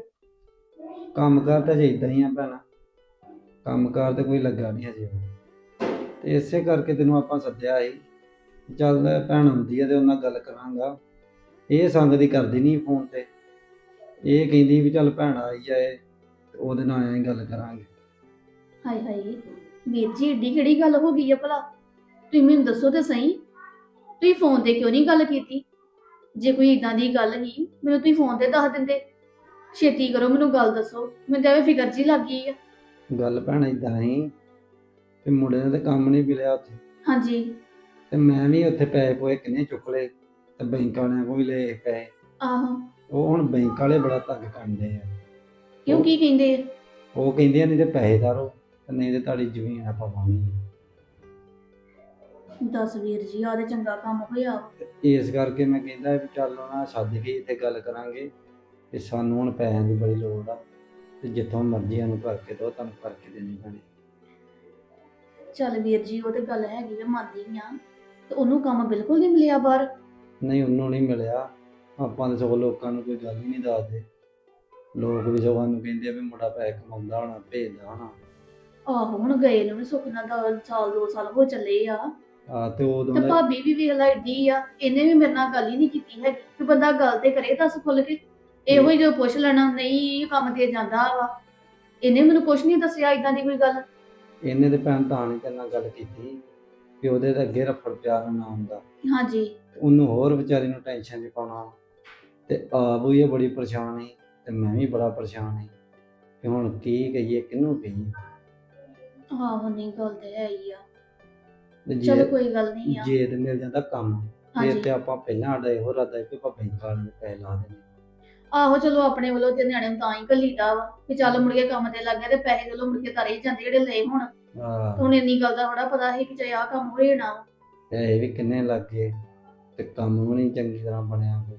Speaker 2: ਕੰਮ ਕਾਰ ਤਾਂ ਇਦਾਂ ਹੀ ਆ ਭੈਣਾ। ਕੰਮ ਕਾਰ ਤੇ ਕੋਈ ਲੱਗਾ ਨਹੀਂ ਹਜੇ। ਤੇ ਇਸੇ ਕਰਕੇ ਤੈਨੂੰ ਆਪਾਂ ਸੱਦਿਆ ਸੀ। ਚੱਲ ਭੈਣ ਹੁੰਦੀ ਆ ਤੇ ਉਹਨਾਂ ਨਾਲ ਗੱਲ ਕਰਾਂਗਾ। ਇਹ ਸੰਗ ਦੀ ਕਰਦੀ ਨਹੀਂ ਫੋਨ ਤੇ। ਇਹ ਕਹਿੰਦੀ ਵੀ ਚੱਲ ਭੈਣ ਆਈ ਜਾਏ ਤੇ ਉਹਦੇ ਨਾਲ ਐਂ ਗੱਲ ਕਰਾਂਗੇ।
Speaker 7: ਹਾਏ ਹਾਏ ਵੀਰ ਜੀ ਏਡੀ ਕਿਹੜੀ ਗੱਲ ਹੋ ਗਈ ਆ ਭਲਾ? ਤੁਸੀਂ ਮੈਨੂੰ ਦੱਸੋ ਤੇ ਸਹੀ। ਤੁਸੀਂ ਫੋਨ ਤੇ ਕਿਉਂ ਨਹੀਂ ਗੱਲ ਕੀਤੀ? ਜੇ ਕੋਈ ਇਦਾਂ ਦੀ ਗੱਲ ਨਹੀਂ ਮੈਨੂੰ ਤੁਸੀਂ ਫੋਨ ਤੇ ਦੱਸ ਦਿੰਦੇ। ਛੇਤੀ ਕਰੋ ਮੈਨੂੰ ਗੱਲ ਦੱਸੋ। ਮੈਨੂੰ ਤਾਂ ਐਵੇਂ ਫਿਕਰ ਜੀ ਲੱਗ ਗਈ ਆ।
Speaker 2: ਗੱਲ ਭੈਣ ਇਦਾਂ ਹੀ ਤੇ ਮੁੰਡੇ ਨੇ ਤੇ ਕੰਮ ਨਹੀਂ ਮਿਲਿਆ ਉੱਥੇ।
Speaker 7: ਹਾਂਜੀ।
Speaker 2: ਤੇ ਮੈਂ ਵੀ ਉੱਥੇ ਪੈਸੇ ਪੋਏ ਕਿੰਨੇ ਚੁੱਕ ਲਏ ਤੇ ਬੈਂਕ ਵਾਲਿਆਂ ਕੋਲ ਵੀ ਲਏ ਪੈਸੇ।
Speaker 7: ਆਹੋ।
Speaker 2: ਉਹ ਹੁਣ ਬੈਂਕ ਵਾਲੇ ਬੜਾ ਤੰਗ ਕਰਦੇ ਆ।
Speaker 7: ਕਿਉਂ ਕੀ ਕਹਿੰਦੇ ਆ?
Speaker 2: ਉਹ ਕਹਿੰਦੇ ਆ ਨਹੀਂ ਤੇ ਪੈਸੇ ਧਾਰੋ ਤੇ ਨਹੀਂ ਤੇ ਤੁਹਾਡੀ ਜ਼ਮੀਨ ਆਪਾਂ ਹੈ
Speaker 7: ਦੱਸ ਵੀਰ ਜੀ ਆਹ ਤੇ ਚੰਗਾ ਕੰਮ ਹੋਇਆ।
Speaker 2: ਤੇ ਇਸ ਕਰਕੇ ਮੈਂ ਕਹਿੰਦਾ ਵੀ ਚੱਲ ਉਹਨਾਂ ਸੱਦ ਕੇ ਇੱਥੇ ਗੱਲ ਕਰਾਂਗੇ ਕਿ ਸਾਨੂੰ ਹੁਣ ਪੈਸਿਆਂ ਦੀ ਬੜੀ ਲੋੜ ਆ ਤੇ ਜਿੱਥੋਂ ਮਰਜ਼ੀ ਸਾਨੂੰ ਕਰਕੇ ਦੋ ਤੁਹਾਨੂੰ ਕਰਕੇ ਦੇਣੀ ਪੈਣੀ।
Speaker 7: ਚੱਲ ਵੀਰ ਜੀ ਉਹ ਤੇ ਗੱਲ ਹੈਗੀ ਆ ਮੰਨਦੀ ਆ। ਤੇ ਉਹਨੂੰ ਕੰਮ ਬਿਲਕੁਲ ਨਹੀਂ ਮਿਲਿਆ ਬਾਹਰ?
Speaker 2: ਨਹੀਂ ਉਹਨੂੰ ਨਹੀਂ ਮਿਲਿਆ। ਆਪਾਂ ਤਾਂ ਸਗੋਂ ਲੋਕਾਂ ਨੂੰ ਕੋਈ ਗੱਲ ਹੀ ਨਹੀਂ ਦੱਸਦੇ। ਲੋਕ ਵੀ ਸਗੋਂ ਨੂੰ ਕਹਿੰਦੇ ਆ ਵੀ ਮੁੰਡਾ ਪੈਸੇ ਕਮਾਉਂਦਾ ਹੋਣਾ ਭੇਜਦਾ ਹੋਣਾ।
Speaker 7: ਆਹੋ ਹੁਣ ਗਏ ਨੂੰ ਵੀ ਸੁੱਖ ਨਾਲ ਦਾ ਸਾਲ ਦੋ ਸਾਲ ਹੋ ਚੱਲੇ ਆ।
Speaker 2: ਆ ਤੇ ਉਦੋਂ
Speaker 7: ਤੇ
Speaker 2: ਦਾ
Speaker 7: ਭਾਬੀ ਵੀ ਵੇਖ ਲੈ ਏਡੀ ਆ ਇਹਨੇ ਵੀ ਮੇਰੇ ਨਾਲ ਗੱਲ ਹੀ ਨਹੀਂ ਕੀਤੀ ਹੈਗੀ। ਕਿ ਬੰਦਾ ਗੱਲ ਤੇ ਕਰੇ ਦੱਸ ਖੁੱਲ ਕੇ। ਇਹੋ ਹੀ ਜੋ ਪੁੱਛ ਲੈਣਾ ਨਹੀਂ ਇਹ ਕੰਮ ਤੇ ਜਾਂਦਾ ਵਾ। ਇਹਨੇ ਮੈਨੂੰ ਕੁਝ ਨਹੀਂ ਦੱਸਿਆ ਇਦਾਂ ਦੀ ਕੋਈ ਗੱਲ।
Speaker 2: ਇਹਨੇ ਤੇ ਭੈਣ ਤਾਂ ਨਹੀਂ ਤੇਰੇ ਨਾਲ ਗੱਲ ਕੀਤੀ ਕਿ ਉਹਦੇ ਤੇ ਅੱਗੇ ਰਫੜ ਪਿਆਰ ਨਾ ਹੁੰਦਾ।
Speaker 7: ਹਾਂਜੀ।
Speaker 2: ਉਹਨੂੰ ਹੋਰ ਵਿਚਾਰੀ ਨੂੰ ਟੈਨਸ਼ਨ 'ਚ ਪਾਉਣਾ। ਤੇ ਆਪ ਵੀ ਇਹ ਬੜੀ ਪਰੇਸ਼ਾਨ ਹੈ ਤੇ ਮੈਂ ਵੀ ਬੜਾ ਪਰੇਸ਼ਾਨ ਹਾਂ ਕਿ ਹੁਣ ਕੀ ਕਹੀਏ ਕਿਹਨੂੰ ਕਹੀਏ?
Speaker 7: ਆਹੋ ਨਹੀਂ ਗੱਲ ਤੇ ਹੈ ਹੀ ਆ।
Speaker 2: ਤੇ
Speaker 7: ਚਲੋ
Speaker 2: ਜੇ
Speaker 7: ਕੋਈ ਗੱਲ ਨਹੀਂ ਆ।
Speaker 2: ਜੇ ਤੇ ਮਿਲ ਜਾਂਦਾ ਕੰਮ। ਫਿਰ ਤੇ ਆਪਾਂ ਪਹਿਲਾਂ ਸਾਡਾ ਇਹੋ ਇਰਾਦਾ ਸੀ ਕਿ ਆਪਾਂ ਬੈਂਕ ਵਾਲਿਆਂ ਦੇ ਪੈਸੇ ਲਾ ਦੇਣੇ।
Speaker 7: ਆਹੋ ਚਲੋ ਆਪਣੇ ਵੱਲੋਂ ਤੇ ਨਿਆਣੇ ਨੂੰ ਤਾਂ ਹੀ ਘੱਲੀਦਾ ਵਾ ਕਿ ਚੱਲ ਮੁੜ ਕੇ ਕੰਮ ਤੇ ਲੱਗ ਗਿਆ ਤੇ ਪੈਸੇ ਚਲੋ ਮੁੜ ਕੇ ਤਰੇ ਹੀ ਜਾਂਦੇ ਜਿਹੜੇ ਲਏ ਹੁਣ।
Speaker 2: ਆ
Speaker 7: ਹੁਣ ਇੰਨੀ ਗੱਲ ਦਾ ਥੋੜਾ ਪਤਾ ਹੈ ਕਿ ਚਾਹੇ ਆਹ ਕੰਮ ਹੋ ਜਾਣਾ ਵਾ
Speaker 2: ਪੈਸੇ ਵੀ ਕਿੰਨੇ ਲੱਗ ਗਏ ਤੇ ਕੰਮ ਵੀ ਨਹੀਂ ਚੰਗੀ ਤਰ੍ਹਾਂ ਬਣਿਆ ਕੋਈ।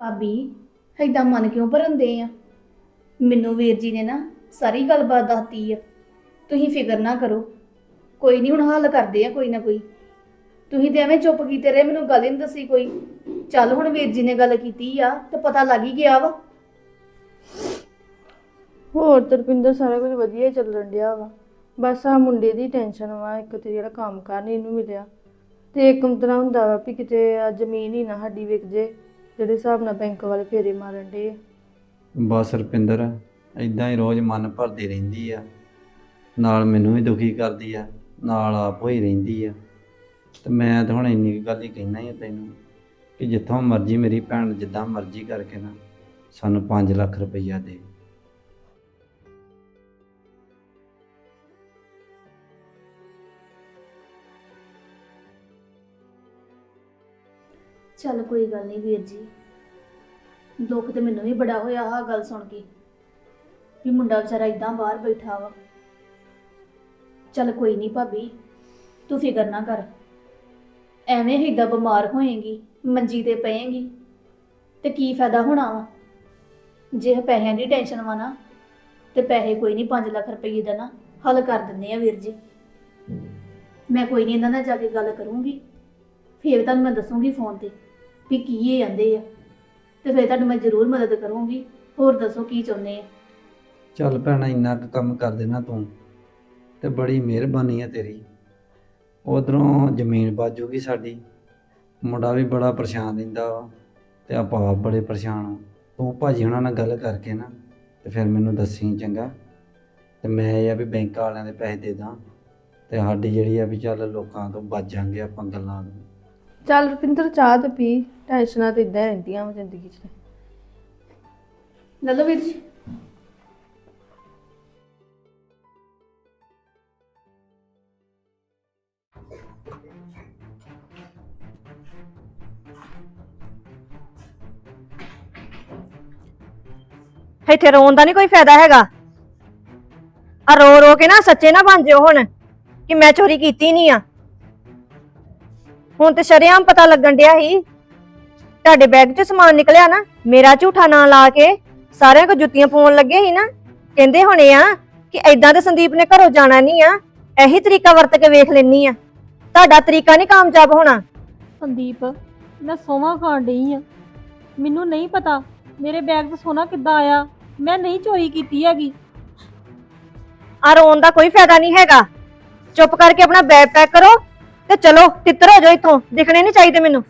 Speaker 7: ਭਾਬੀ ਏਦਾਂ ਮਨ ਕਿਉਂ ਭਰਨਦੇ ਆ? ਮੈਨੂੰ ਵੀਰ ਜੀ ਨੇ ਨਾ ਸਾਰੀ ਗੱਲਬਾਤ ਦੱਸਤੀ ਆ। ਤੁਸੀਂ ਫਿਕਰ ਨਾ ਕਰੋ। ਕੋਈ ਨਹੀਂ ਹੁਣ ਹੱਲ ਕਰਦੇ ਆ ਕੋਈ ਨਾ ਕੋਈ। ਤੁਸੀਂ ਤੇ ਐਵੇਂ ਚੁੱਪ ਕੀਤੇ ਰਹੇ, ਮੈਨੂੰ ਗੱਲ ਹੀ ਨਹੀਂ ਦੱਸੀ ਕੋਈ। ਚੱਲ ਹੁਣ ਵੀਰ ਜੀ ਨੇ ਗੱਲ ਕੀਤੀ ਆ ਤੇ ਪਤਾ ਲੱਗ ਹੀ ਗਿਆ ਵਾ।
Speaker 6: ਹੋਰ ਤਰਪਿੰਦਰ ਸਾਰਾ ਕੁਝ ਵਧੀਆ ਹੀ ਚੱਲਣ ਡਿਆ ਵਾ। ਬਸ ਆ ਮੁੰਡੇ ਦੀ ਟੈਨਸ਼ਨ ਵਾ, ਇੱਕ ਤੇ ਜਿਹੜਾ ਕੰਮ ਕਰ ਨਹੀਂ ਇਹਨੂੰ ਮਿਲਿਆ। ਤੇ ਇੱਕ ਤਰ੍ਹਾਂ ਹੁੰਦਾ ਵਾ ਵੀ ਕਿਤੇ ਆ ਜ਼ਮੀਨ ਹੀ ਨਾ ਸਾਡੀ ਵਿਕ ਜੇ, ਜਿਹੜੇ ਹਿਸਾਬ ਨਾਲ ਬੈਂਕ ਵਾਲੇ ਫੇਰੇ ਮਾਰਨ ਡੇ
Speaker 2: ਬਸ ਰੁਪਿੰਦਰ ਇਦਾਂ ਹੀ ਰੋਜ਼ ਮਨ ਭਰਦੀ ਰਹਿੰਦੀ ਆ। ਨਾਲ ਮੈਨੂੰ ਵੀ ਦੁਖੀ ਕਰਦੀ ਆ, ਨਾਲ ਆਪ ਹੋਈ ਰਹਿੰਦੀ ਆ। ਤੇ ਮੈਂ ਤਾਂ ਹੁਣ ਇੰਨੀ ਕੁ ਗੱਲ ਹੀ ਕਹਿਣਾ ਹੀ ਤੈਨੂੰ ਕਿ ਜਿੱਥੋਂ ਮਰਜ਼ੀ ਮੇਰੀ ਭੈਣ ਜਿੱਦਾਂ ਮਰਜ਼ੀ ਕਰਕੇ ਨਾ ਸਾਨੂੰ 5 ਲੱਖ ਰੁਪਈਆ ਦੇ।
Speaker 7: ਚੱਲ ਕੋਈ ਗੱਲ ਨਹੀਂ ਵੀਰ ਜੀ। ਦੁੱਖ ਤੇ ਮੈਨੂੰ ਵੀ ਬੜਾ ਹੋਇਆ ਆਹ ਗੱਲ ਸੁਣ ਕੇ, ਵੀ ਮੁੰਡਾ ਵਿਚਾਰਾ ਇਦਾਂ ਬਾਹਰ ਬੈਠਾ ਵਾ। ਚੱਲ ਕੋਈ ਨਹੀਂ ਭਾਬੀ, ਤੂੰ ਫਿਕਰ ਨਾ ਕਰ। ਐਵੇਂ ਹੀ ਏਦਾਂ ਬਿਮਾਰ ਹੋਏਗੀ, ਮੰਜੀ ਤੇ ਪਏਗੀ, ਤੇ ਕੀ ਫਾਇਦਾ ਹੋਣਾ ਵਾ? ਜੇ ਪੈਸਿਆਂ ਦੀ ਟੈਨਸ਼ਨ ਵਾ ਨਾ, ਤੇ ਪੈਸੇ ਕੋਈ ਨਹੀਂ 5 ਲੱਖ ਰੁਪਏ ਦਾ ਨਾ, ਹੱਲ ਕਰ ਦਿੰਦੇ ਆ ਵੀਰ ਜੀ। ਮੈਂ ਕੋਈ ਨਹੀਂ ਇਹਨਾਂ ਨਾਲ ਜਾ ਕੇ ਗੱਲ ਕਰੂੰਗੀ, ਫਿਰ ਤੁਹਾਨੂੰ ਮੈਂ ਦੱਸੂਗੀ ਫੋਨ ਤੇ, ਵੀ ਕੀ ਇਹ ਆਂਦੇ ਆ। ਤੇ ਫਿਰ ਤੁਹਾਨੂੰ ਮੈਂ ਜ਼ਰੂਰ ਮਦਦ ਕਰੂੰਗੀ। ਹੋਰ ਦੱਸੋ ਕੀ ਚਾਹੁੰਦੇ ਆ?
Speaker 2: ਚੱਲ ਭੈਣਾ, ਇੰਨਾ ਕੁ ਕੰਮ ਕਰ ਦੇਣਾ ਤੂੰ ਤੇ ਬੜੀ ਮਿਹਰਬਾਨੀ ਆ ਤੇਰੀ। ਉਧਰੋਂ ਜ਼ਮੀਨ ਬਾਜੂਗੀ ਸਾਡੀ। ਮੁੰਡਾ ਵੀ ਬੜਾ ਪਰੇਸ਼ਾਨ ਰਹਿੰਦਾ ਵਾ ਤੇ ਆਪਾਂ ਆਪ ਬੜੇ ਪਰੇਸ਼ਾਨ ਆ। ਤੂੰ ਭਾਜੀ ਉਹਨਾਂ ਨਾਲ ਗੱਲ ਕਰਕੇ ਨਾ ਤੇ ਫਿਰ ਮੈਨੂੰ ਦੱਸੀ ਚੰਗਾ। ਤੇ ਮੈਂ ਇਹ ਆ ਵੀ ਬੈਂਕ ਵਾਲਿਆਂ ਦੇ ਪੈਸੇ ਦੇ ਦਾਂ ਤੇ ਸਾਡੀ ਜਿਹੜੀ ਆ ਵੀ ਚੱਲ ਲੋਕਾਂ ਤੋਂ ਬਚ ਜਾਾਂਗੇ ਆਪਾਂ ਗੱਲਾਂ ਤੋਂ
Speaker 6: ਚੱਲ ਰੁਪਿੰਦਰ, ਚਾਹ ਤੇ ਪੀ, ਟੈਨਸ਼ਨਾਂ ਤੇ ਇਦਾਂ ਰਹਿੰਦੀਆਂ ਵਾ ਜ਼ਿੰਦਗੀ 'ਚ
Speaker 7: ਲੈ ਲਓ ਵੀਰ ਜੀ।
Speaker 1: ਇੱਥੇ ਰੋਣ ਦਾ ਨਹੀਂ ਕੋਈ ਫਾਇਦਾ ਹੈਗਾ? ਆ ਰੋ ਰੋ ਕੇ ਨਾ ਸੱਚੇ ਨਾ ਬਣ ਜਿਓ ਹੁਣ, ਕਿ ਮੈਂ ਚੋਰੀ ਕੀਤੀ ਨਹੀਂ ਆ। ਹੁਣ ਤੇ ਸ਼ਰੇਆਮ ਪਤਾ ਲੱਗਣ ਡਿਆ ਸੀ। ਤੁਹਾਡੇ ਬੈਗ 'ਚ ਸਮਾਨ ਨਿਕਲਿਆ ਨਾ ਮੇਰਾ ਝੂਠਾ ਨਾਂ ਲਾ ਕੇ ਸਾਰਿਆਂ ਕੋ ਜੁੱਤੀਆਂ ਪਾਉਣ ਲੱਗੇ ਸੀ ਨਾ। ਕਹਿੰਦੇ ਹੋਣੇ ਆ ਕਿ ਐਦਾਂ ਤੇ ਸੰਦੀਪ ਨੇ ਘਰੋਂ ਜਾਣਾ ਨਹੀਂ ਆ ਇਹੀ ਤਰੀਕਾ ਵਰਤ ਕੇ ਵੇਖ ਲੈਣੀ ਆ। ਤੁਹਾਡਾ ਤਰੀਕਾ ਨਹੀਂ ਕਾਮਯਾਬ ਹੋਣਾ।
Speaker 5: ਸੰਦੀਪ ਮੈਂ ਸੋਵਾ ਖਾਣ ਡਈ ਆ। ਮੈਨੂੰ ਨਹੀਂ ਪਤਾ ਮੇਰੇ ਬੈਗ 'ਚ ਸੋਨਾ ਕਿੱਦਾਂ ਆਇਆ ਮੈਂ ਨਹੀਂ ਚੋਰੀ ਕੀਤੀ ਹੈਗੀ।
Speaker 1: ਆ ਰੋਣ ਦਾ ਕੋਈ ਫਾਇਦਾ ਨਹੀਂ ਹੈਗਾ। ਚੁੱਪ ਕਰਕੇ ਆਪਣਾ ਬੈਗ ਪੈਕ ਕਰੋ ਤੇ ਚਲੋ ਤਿੱਤਰ ਹੋ ਜਾਓ ਇੱਥੋਂ ਦਿਖਣੇ ਨਹੀਂ ਚਾਹੀਦੇ ਮੈਨੂੰ।